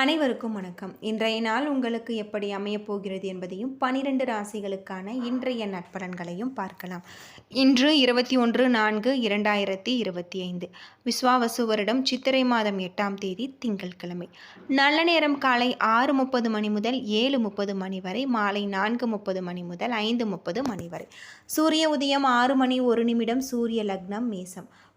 அனைவருக்கும் வணக்கம். இன்றைய நாள் உங்களுக்கு எப்படி அமையப் போகிறது என்பதையும் பனிரெண்டு ராசிகளுக்கான இன்றைய நட்பலன்களையும் பார்க்கலாம். இன்று இருபத்தி ஒன்று நான்கு இரண்டாயிரத்தி இருபத்தி ஐந்து. விஸ்வாவசு வருடம் சித்திரை மாதம் எட்டாம் தேதி திங்கட்கிழமை. நல்ல நேரம் காலை ஆறு முப்பது மணி முதல் ஏழு முப்பது மணி வரை மாலை நான்கு முப்பது மணி முதல் ஐந்து முப்பது மணி வரை. சூரிய உதயம் ஆறு மணி ஒரு நிமிடம் சூரிய லக்னம் மேசம்.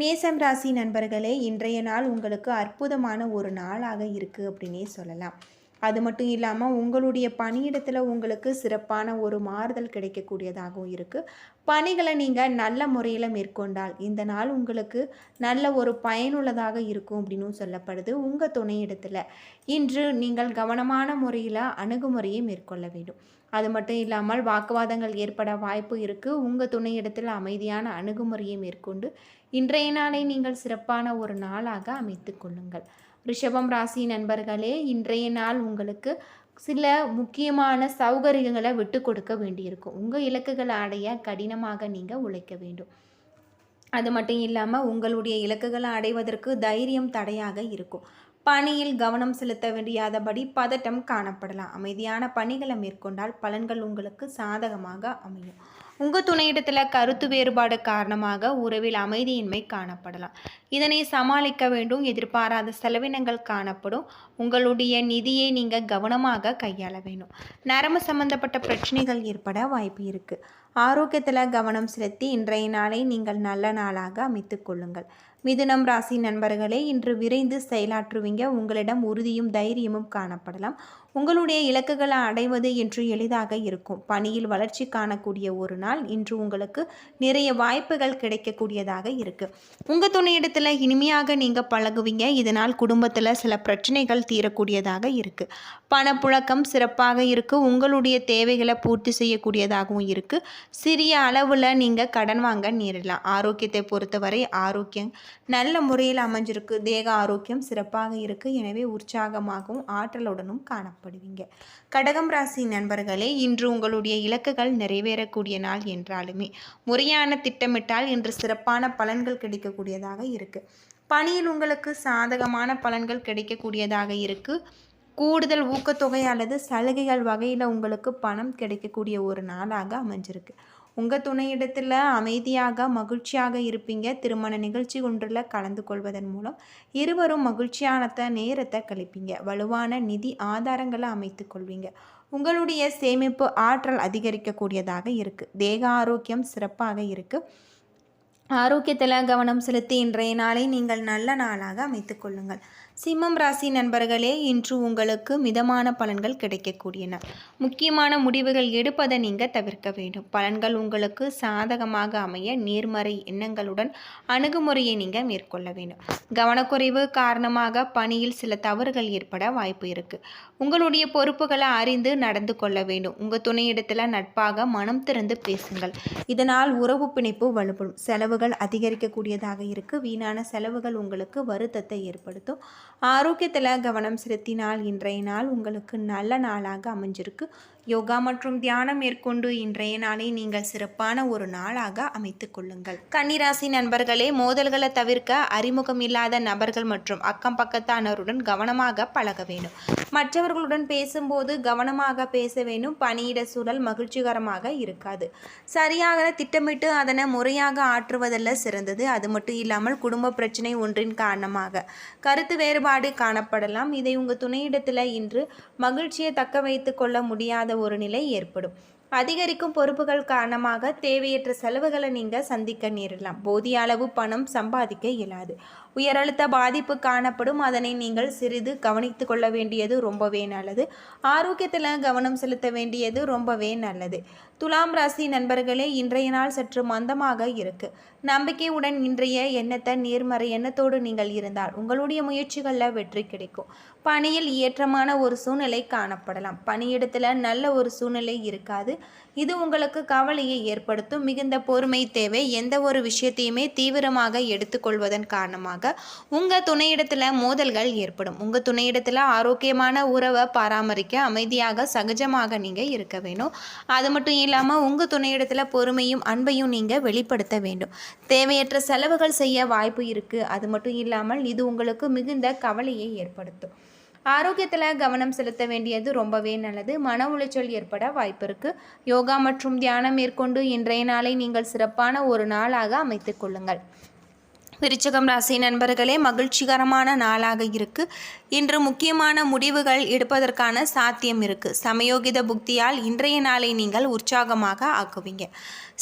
மேசம் ராசி நண்பர்களே இன்றைய நாள் உங்களுக்கு அற்புதமான ஒரு நாளாக இருக்குது அப்படின்னே சொல்லலாம். அது மட்டும் இல்லாமல் உங்களுடைய பணியிடத்தில் உங்களுக்கு சிறப்பான ஒரு மாறுதல் கிடைக்கக்கூடியதாகவும் இருக்குது பணிகளை நீங்கள் நல்ல முறையில் மேற்கொண்டால் இந்த நாள் உங்களுக்கு நல்ல ஒரு பயனுள்ளதாக இருக்கும் அப்படின்னு சொல்லப்படுது உங்கள் துணையிடத்தில். இன்று நீங்கள் கவனமான முறையில் அணுகுமுறையை மேற்கொள்ள வேண்டும். அது மட்டும் இல்லாமல் வாக்குவாதங்கள் ஏற்பட வாய்ப்பு இருக்குது உங்கள் துணையிடத்தில் அமைதியான அணுகுமுறையை மேற்கொண்டு இன்றைய நாளை நீங்கள் சிறப்பான ஒரு நாளாக அமைத்து கொள்ளுங்கள். ரிஷபம் ராசி நண்பர்களே இன்றைய நாள் உங்களுக்கு சில முக்கியமான சௌகரியங்களை விட்டு கொடுக்க வேண்டியிருக்கும். உங்கள் இலக்குகளை அடைய கடினமாக நீங்கள் உழைக்க வேண்டும். அது மட்டும் இல்லாமல் உங்களுடைய இலக்குகளை அடைவதற்கு தைரியம் தடையாக இருக்கும். பணியில் கவனம் செலுத்த வேண்டியாதபடி பதட்டம் காணப்படலாம். அமைதியான பணிகளை மேற்கொண்டால் பலன்கள் உங்களுக்கு சாதகமாக அமையும். உங்கள் துணையிடத்தில் கருத்து வேறுபாடு காரணமாக உறவில் அமைதியின்மை காணப்படலாம். இதனை சமாளிக்க வேண்டும் எதிர்பாராத செலவினங்கள் காணப்படும். உங்களுடைய நிதியை நீங்கள் கவனமாக கையாள வேண்டும். நரம்பு சம்பந்தப்பட்ட பிரச்சனைகள் ஏற்பட வாய்ப்பு இருக்குது ஆரோக்கியத்தில் கவனம் செலுத்தி இன்றைய நாளை நீங்கள் நல்ல நாளாக அமைத்து கொள்ளுங்கள். மிதுனம் ராசி நண்பர்களே இன்று விரைந்து செயலாற்றுவீங்க. உங்களிடம் உறுதியும் தைரியமும் காணப்படலாம். உங்களுடைய இலக்குகளை அடைவது என்று எளிதாக இருக்கும். பணியில் வளர்ச்சி காணக்கூடிய ஒரு நாள் இன்று உங்களுக்கு நிறைய வாய்ப்புகள் கிடைக்கக்கூடியதாக இருக்குது உங்கள் துணையிடத்தில் இனிமையாக நீங்கள் பழகுவீங்க. இதனால் குடும்பத்தில் சில பிரச்சனைகள் தீரக்கூடியதாக இருக்குது பணப்புழக்கம் சிறப்பாக இருக்குது உங்களுடைய தேவைகளை பூர்த்தி செய்யக்கூடியதாகவும் இருக்குது சிறிய அளவில் நீங்கள் கடன் வாங்க நேரிடலாம். ஆரோக்கியத்தை பொறுத்தவரை ஆரோக்கியம் நல்ல முறையில் அமைஞ்சிருக்கு. தேக ஆரோக்கியம் சிறப்பாக இருக்குது எனவே உற்சாகமாகவும் ஆற்றலுடனும் காணப்படுவீங்க. கடகம் ராசி நண்பர்களே இன்று உங்களுடைய இலக்குகள் நிறைவேறக்கூடிய நாள் என்றாலுமே முறையான திட்டமிட்டால் இன்று சிறப்பான பலன்கள் கிடைக்கக்கூடியதாக இருக்குது பணியில் உங்களுக்கு சாதகமான பலன்கள் கிடைக்கக்கூடியதாக இருக்குது கூடுதல் ஊக்கத்தொகை அல்லது சலுகைகள் வகையில் உங்களுக்கு பணம் கிடைக்கக்கூடிய ஒரு நாளாக அமைஞ்சிருக்கு. உங்கள் துணையிடத்தில் அமைதியாக மகிழ்ச்சியாக இருப்பீங்க. திருமண நிகழ்ச்சி ஒன்றில் கலந்து கொள்வதன் மூலம் இருவரும் மகிழ்ச்சியானத்தை நேரத்தை கழிப்பீங்க. வலுவான நிதி ஆதாரங்களை அமைத்து கொள்வீங்க. உங்களுடைய சேமிப்பு ஆற்றல் அதிகரிக்கக்கூடியதாக இருக்குது தேக ஆரோக்கியம் சிறப்பாக இருக்குது ஆரோக்கியத்தில் கவனம் செலுத்தி இன்றைய நாளை நீங்கள் நல்ல நாளாக அமைத்து கொள்ளுங்கள். சிம்மம் ராசி நண்பர்களே இன்று உங்களுக்கு மிதமான பலன்கள் கிடைக்கக்கூடியன. முக்கியமான முடிவுகள் எடுப்பதை நீங்கள் தவிர்க்க வேண்டும். பலன்கள் உங்களுக்கு சாதகமாக அமைய நேர்மறை எண்ணங்களுடன் அணுகுமுறையை நீங்கள் மேற்கொள்ள வேண்டும். கவனக்குறைவு காரணமாக பணியில் சில தவறுகள் ஏற்பட வாய்ப்பு இருக்குது உங்களுடைய பொறுப்புகளை அறிந்து நடந்து கொள்ள வேண்டும். உங்கள் துணையிடத்தில் நட்பாக மனம் திறந்து பேசுங்கள். இதனால் உறவு பிணைப்பு வலுப்படும். செலவுகள் அதிகரிக்கக்கூடியதாக இருக்குது வீணான செலவுகள் உங்களுக்கு வருத்தத்தை ஏற்படுத்தும். ஆரோக்கியத்தில் கவனம் செலுத்தினால் இன்றைய நாள் உங்களுக்கு நல்ல நாளாக அமைஞ்சிருக்கு. யோகா மற்றும் தியானம் மேற்கொண்டு இன்றைய நாளை நீங்கள் சிறப்பான ஒரு நாளாக அமைத்துக் கொள்ளுங்கள். கன்னிராசி நண்பர்களே மோதல்களை தவிர்க்க அறிமுகம் இல்லாத நபர்கள் மற்றும் அக்கம் பக்கத்தானருடன் கவனமாக பழக வேண்டும். மற்றவர்களுடன் பேசும்போது கவனமாக பேச வேண்டும். பணியிட சூழல் மகிழ்ச்சிகரமாக இருக்காது. சரியாக திட்டமிட்டு அதனை முறையாக ஆற்றுவதல்ல சிறந்தது. அது மட்டும் இல்லாமல் குடும்ப பிரச்சனை ஒன்றின் காரணமாக கருத்து வேறுபாடு காணப்படலாம். இதை உங்கள் துணையிடத்தில் இன்று மகிழ்ச்சியை தக்க வைத்து கொள்ள முடியாத ஒரு நிலை ஏற்படும். அதிகரிக்கும் பொறுப்புகள் காரணமாக தேவையற்ற செலவுகளை நீங்கள் சந்திக்க நேரிடலாம். போதிய அளவு பணம் சம்பாதிக்க இயலாது. உயரழுத்த பாதிப்பு காணப்படும். அதனை நீங்கள் சிறிது கவனித்து கொள்ள வேண்டியது ரொம்பவே நல்லது. ஆரோக்கியத்தில் கவனம் செலுத்த வேண்டியது ரொம்பவே நல்லது. துலாம் ராசி நண்பர்களே இன்றைய நாள் சற்று மந்தமாக இருக்கு. நம்பிக்கையுடன் இன்றைய எண்ணத்தை நேர்மறை எண்ணத்தோடு நீங்கள் இருந்தால் உங்களுடைய முயற்சிகளில் வெற்றி கிடைக்கும். பணியில் ஏற்றமான ஒரு சூழ்நிலை காணப்படலாம். பணியிடத்தில் நல்ல ஒரு சூழ்நிலை இருக்காது. இது உங்களுக்கு கவலையை ஏற்படுத்தும். மிகுந்த பொறுமை தேவை. எந்த ஒரு விஷயத்தையுமே தீவிரமாக எடுத்துக்கொள்வதன் காரணமாக உங்கள் துணையிடத்தில் மோதல்கள் ஏற்படும். உங்கள் துணையிடத்தில் ஆரோக்கியமான உறவை பராமரிக்க அமைதியாக சகஜமாக நீங்கள் இருக்க வேணும் அது மட்டும் இல்லாமல் உங்கள் துணையிடத்தில் பொறுமையும் அன்பையும் நீங்கள் வெளிப்படுத்த வேண்டும். தேவையற்ற செலவுகள் செய்ய வாய்ப்பு இருக்குது அது மட்டும் இல்லாமல் இது உங்களுக்கு மிகுந்த கவலையை ஏற்படுத்தும். ஆரோக்கியத்தில் கவனம் செலுத்த வேண்டியது ரொம்பவே நல்லது. மன உளைச்சல் ஏற்பட வாய்ப்பு இருக்கு. யோகா மற்றும் தியானம் மேற்கொண்டு இன்றைய நாளை நீங்கள் சிறப்பான ஒரு நாளாக அமைத்துக் கொள்ளுங்கள். விருச்சகம் ராசி நண்பர்களே மகிழ்ச்சிகரமான நாளாக இருக்கு. இன்று முக்கியமான முடிவுகள் எடுப்பதற்கான சாத்தியம் இருக்கு. சமயோகித புக்தியால் இன்றைய நாளை நீங்கள் உற்சாகமாக ஆக்குவீங்க.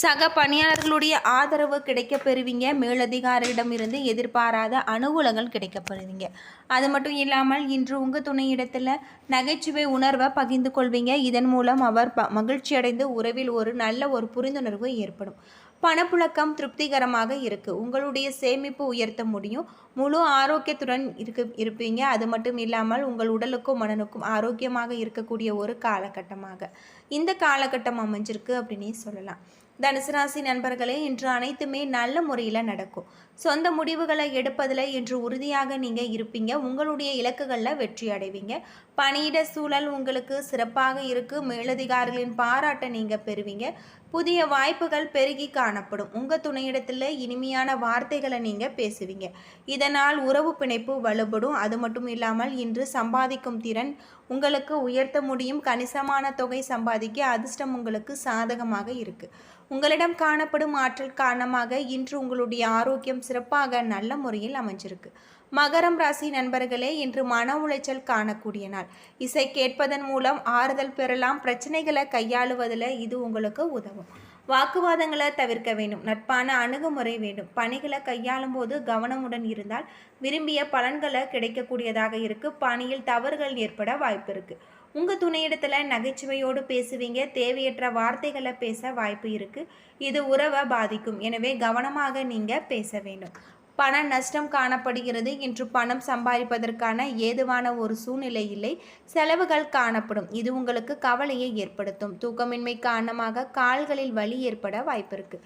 சக பணியாளர்களுடைய ஆதரவு கிடைக்க பெறுவீங்க. மேலதிகாரியிடமிருந்து எதிர்பாராத அனுகூலங்கள் கிடைக்க பெறுவீங்க. அது மட்டும் இல்லாமல் இன்று உங்கள் துணையிடத்தில் நகைச்சுவை உணர்வை பகிர்ந்து கொள்வீங்க. இதன் மூலம் அவர் ப மகிழ்ச்சி அடைந்து உறவில் ஒரு நல்ல ஒரு புரிந்துணர்வு ஏற்படும். பணப்புழக்கம் திருப்திகரமாக இருக்குது உங்களுடைய சேமிப்பு உயர்த்த முடியும். முழு ஆரோக்கியத்துடன் இருக்கு இருப்பீங்க. அது மட்டும் இல்லாமல் உங்கள் உடலுக்கும் மனனுக்கும் ஆரோக்கியமாக இருக்கக்கூடிய ஒரு காலகட்டமாக. இந்த காலகட்டம் அமைஞ்சிருக்கு அப்படின்னே சொல்லலாம். தனுசு ராசி நண்பர்களே இன்று அனைத்துமே நல்ல முறையில் நடக்கும். சொந்த முடிவுகளை எடுப்பதில் இன்று உறுதியாக நீங்கள் இருப்பீங்க. உங்களுடைய இலக்குகளில் வெற்றி அடைவீங்க. பணியிட சூழல் உங்களுக்கு சிறப்பாக இருக்கு. மேலதிகாரிகளின் பாராட்டை நீங்கள் பெறுவீங்க. புதிய வாய்ப்புகள் பெருகி காணப்படும். உங்கள் துணையிடத்தில் இனிமையான வார்த்தைகளை நீங்கள் பேசுவீங்க. இதனால் உறவு பிணைப்பு வலுப்படும். அது மட்டும் இல்லாமல் இன்று சம்பாதிக்கும் திறன் உங்களுக்கு உயர்த்த முடியும். கணிசமான தொகை சம்பாதிக்க அதிர்ஷ்டம் உங்களுக்கு சாதகமாக இருக்குது உங்களிடம் காணப்படும் ஆற்றல் காரணமாக இன்று உங்களுடைய ஆரோக்கியம் சிறப்பாக நல்ல முறையில் அமைஞ்சிருக்கு. மகரம் ராசி நண்பர்களே இன்று மன உளைச்சல் காணக்கூடிய நாள் இசை கேட்பதன் மூலம் ஆறுதல் பெறலாம் பிரச்சனைகளை கையாளுவதில் இது உங்களுக்கு உதவும். வாக்குவாதங்களை தவிர்க்க வேண்டும் நட்பான அணுகுமுறை வேண்டும். பணிகளை கையாளும் போது கவனமுடன் இருந்தால் விரும்பிய பலன்களை கிடைக்கக்கூடியதாக இருக்கு. பணியில் தவறுகள் ஏற்பட வாய்ப்பு இருக்கு. உங்கள் துணையிடத்தில் நகைச்சுவையோடு பேசுவீங்க தேவையற்ற வார்த்தைகளை பேச வாய்ப்பு இருக்குது இது உறவை பாதிக்கும். எனவே கவனமாக நீங்கள் பேச வேண்டும். பண நஷ்டம் காணப்படுகிறது இன்று பணம் சம்பாதிப்பதற்கான ஏதுவான ஒரு சூழ்நிலை இல்லை. செலவுகள் காணப்படும். இது உங்களுக்கு கவலையை ஏற்படுத்தும். தூக்கமின்மை காரணமாக கால்களில் வலி ஏற்பட வாய்ப்பு இருக்குது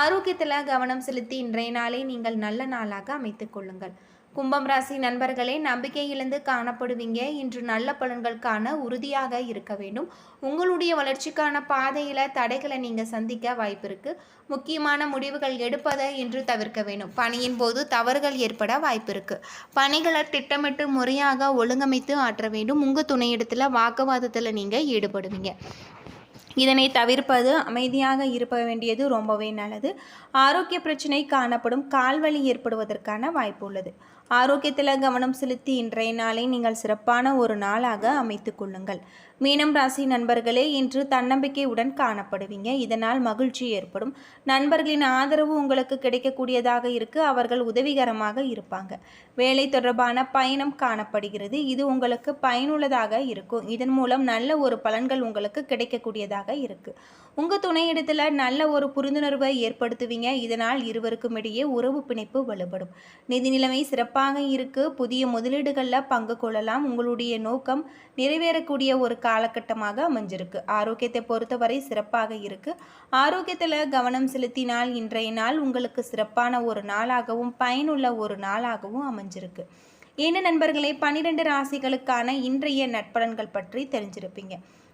ஆரோக்கியத்தில் கவனம் செலுத்தி இன்றைய நாளை நீங்கள் நல்ல நாளாக அமைத்துக் கொள்ளுங்கள். கும்பம் ராசி நண்பர்களே நம்பிக்கை இழந்து காணப்படுவீங்க. இன்று நல்ல பலன்கள் காண உறுதியாக இருக்க வேண்டும். உங்களுடைய வளர்ச்சிக்கான பாதையில் தடைகளை நீங்கள் சந்திக்க வாய்ப்பு முக்கியமான முடிவுகள் எடுப்பதை இன்று தவிர்க்க வேண்டும். பணியின் போது தவறுகள் ஏற்பட வாய்ப்பு பணிகளை திட்டமிட்டு முறையாக ஒழுங்கமைத்து ஆற்ற வேண்டும். உங்கள் துணையிடத்தில் வாக்குவாதத்தில் நீங்கள் ஈடுபடுவீங்க. இதனை தவிர்ப்பது அமைதியாக இருப்ப வேண்டியது ரொம்பவே நல்லது. ஆரோக்கிய பிரச்சனை காணப்படும். கால்வலி ஏற்படுவதற்கான வாய்ப்பு உள்ளது. ஆரோக்கியத்தில் கவனம் செலுத்தி இன்றைய நாளை நீங்கள் சிறப்பான ஒரு நாளாக அமைத்து கொள்ளுங்கள். மீனம் ராசி நண்பர்களே இன்று தன்னம்பிக்கையுடன் காணப்படுவீங்க. இதனால் மகிழ்ச்சி ஏற்படும். நண்பர்களின் ஆதரவு உங்களுக்கு கிடைக்கக்கூடியதாக இருக்கு. அவர்கள் உதவிகரமாக இருப்பாங்க. வேலை தொடர்பான பயணம் காணப்படுகிறது. இது உங்களுக்கு பயனுள்ளதாக இருக்கும். இதன் மூலம் நல்ல ஒரு பலன்கள் உங்களுக்கு கிடைக்கக்கூடியதாக இருக்கு. உங்கள் துணையிடத்தில் நல்ல ஒரு புரிந்துணர்வை ஏற்படுத்துவீங்க. இதனால் இருவருக்கும் இடையே உறவு பிணைப்பு வலுப்படும். நிதி நிலைமை சிறப்பாக இருக்கு. புதிய முதலீடுகளில் பங்கு கொள்ளலாம். உங்களுடைய நோக்கம் நிறைவேறக்கூடிய ஒரு காலகட்டமாக அமைஞ்சிருக்கு. ஆரோக்கியத்தை பொறுத்தவரை சிறப்பாக இருக்கு. ஆரோக்கியத்தில் கவனம் செலுத்தினால் இன்றைய நாள் உங்களுக்கு சிறப்பான ஒரு நாளாகவும் பயனுள்ள ஒரு நாளாகவும் அமைஞ்சிருக்கு. என்ன நண்பர்களே பன்னிரெண்டு ராசிகளுக்கான இன்றைய நட்பலன்கள் பற்றி தெரிஞ்சிருப்பீங்க.